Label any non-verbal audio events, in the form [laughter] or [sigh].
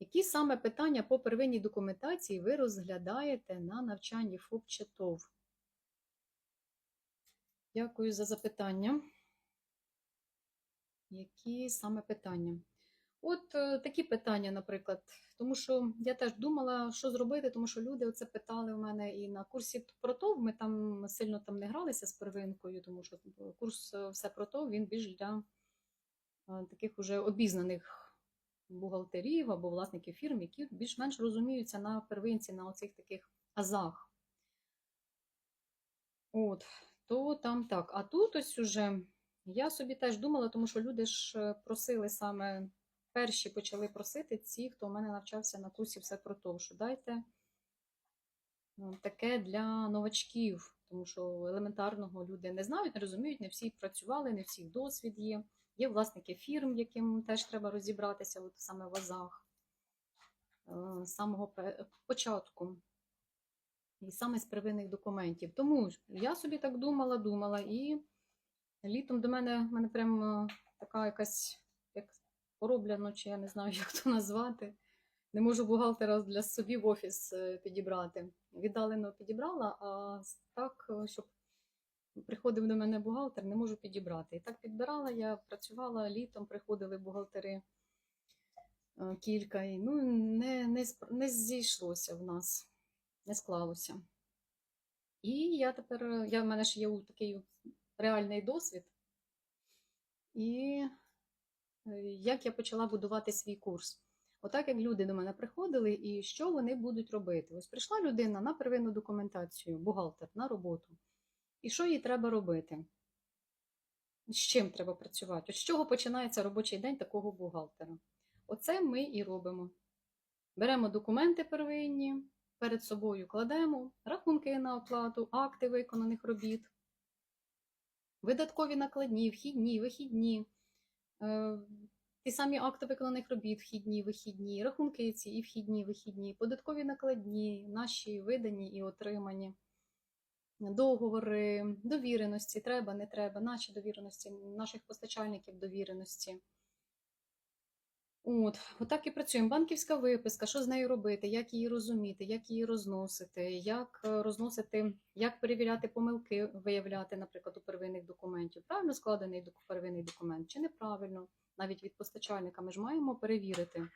Які саме питання по первинній документації ви розглядаєте на навчанні ФОП чи ТОВ? Дякую за запитання. Які саме питання? От е, такі питання, наприклад, тому що я теж думала, що зробити, тому що люди оце питали в мене і на курсі про ТОВ. Ми там сильно там не гралися з первинкою, тому що курс е, все про ТОВ, він більш для е, таких уже обізнаних бухгалтерів або власників фірм, які більш-менш розуміються на первинці, на оцих таких азах. От, то там так. А тут ось уже я собі теж думала, тому що люди ж е, просили саме, перші почали просити ці, хто у мене навчався на курсі все про то, що дайте ну, таке для новачків, тому що елементарного люди не знають, не розуміють, не всі працювали, не всіх досвід є. Є власники фірм, яким теж треба розібратися от саме в азах е, з самого початку. І саме з первинних документів. Тому я собі так думала, думала, і літом до мене, в мене прям е, така якась як пороблено, чи я не знаю, [laughs] як то назвати. Не можу бухгалтера для собі в офіс е, підібрати. Віддалено підібрала, а так, щоб приходив до мене бухгалтер, не можу підібрати. І так підбирала, я працювала літом, приходили бухгалтери е, кілька, і ну, не, не, не зійшлося в нас, не склалося. І я тепер, я, в мене ж є такий реальний досвід. І е, як я почала будувати свій курс. Отак як люди до мене приходили, і що вони будуть робити? Ось прийшла людина на первинну документацію, бухгалтер на роботу. І що їй треба робити? З чим треба працювати? От з чого починається робочий день такого бухгалтера? Оце ми і робимо. Беремо документи первинні, перед собою кладемо, рахунки на оплату, акти виконаних робіт, видаткові накладні, вхідні, вихідні, е, ті самі акти виконаних робіт, вхідні, вихідні, рахунки ці і вхідні, вихідні, податкові накладні, наші видані і отримані договори, довіреності, треба, не треба, наші довіреності, наших постачальників довіреності. От, отак і працюємо. Банківська виписка, що з нею робити, як її розуміти, як її розносити, як е, розносити, як перевіряти помилки, виявляти, наприклад, у первинних документів. Правильно складений первинний документ чи неправильно, навіть від постачальника ми ж маємо перевірити.